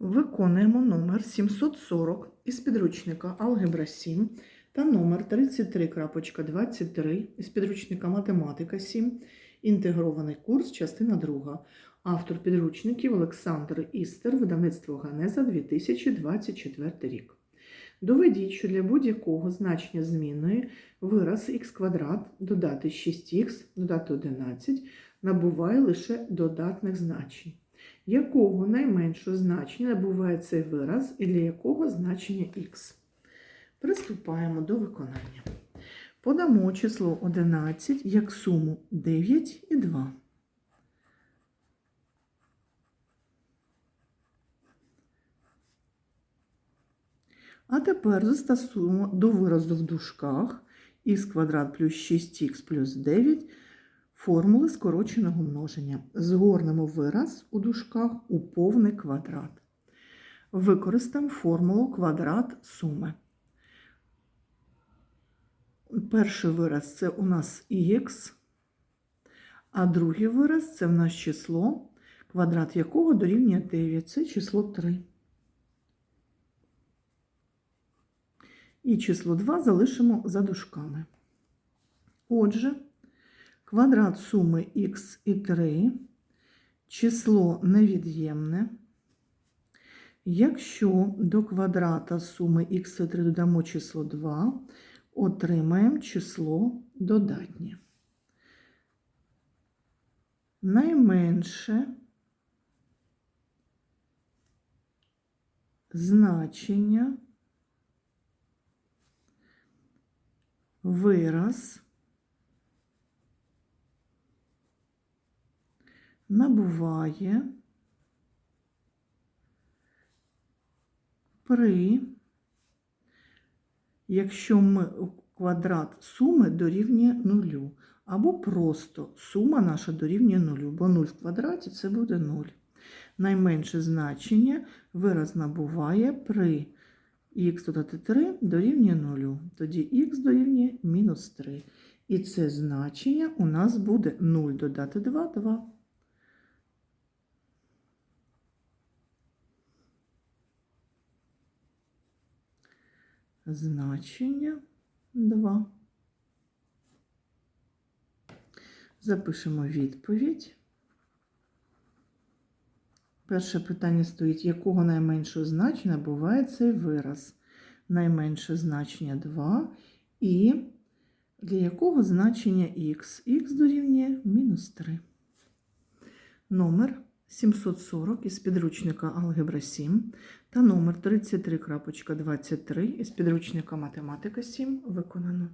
Виконуємо номер 740 із підручника Алгебра 7 та номер 33.23 із підручника Математика 7, інтегрований курс, частина 2. Автор підручників Олександр Істер, видавництво Ганеза 2024 рік. Доведіть, що для будь-якого значення змінної вираз х квадрат додати 6х, додати 11 набуває лише додатних значень якого найменшого значення набуває цей вираз і для якого значення х. Приступаємо до виконання. Подамо число 11 як суму 9 і 2. А тепер застосуємо до виразу в дужках х квадрат плюс 6х плюс 9 формули скороченого множення. Згорнемо вираз у дужках у повний квадрат. Використаємо формулу квадрат суми. Перший вираз це у нас х, а другий вираз це в нас число, квадрат якого дорівнює 9, це число 3. І число 2 залишимо за дужками. Отже, квадрат суми х і 3, число невід'ємне. Якщо до квадрата суми х і 3 додамо число 2, отримаємо число додатнє. Найменше значення вираз набуває при, якщо ми квадрат суми дорівнює нулю, або просто сума наша дорівнює нулю, бо 0 в квадраті це буде 0. Найменше значення вираз набуває при х додати 3 дорівнює 0. Тоді х дорівнює мінус 3. І це значення у нас буде 0 додати 2 2. Значення 2. Запишемо відповідь. Перше питання стоїть, якого найменшого значення буває цей вираз. Найменше значення 2 і для якого значення х? х дорівнює мінус 3. Номер 740 із підручника Алгебра 7 та номер 33.23 із підручника Математика 7 виконано.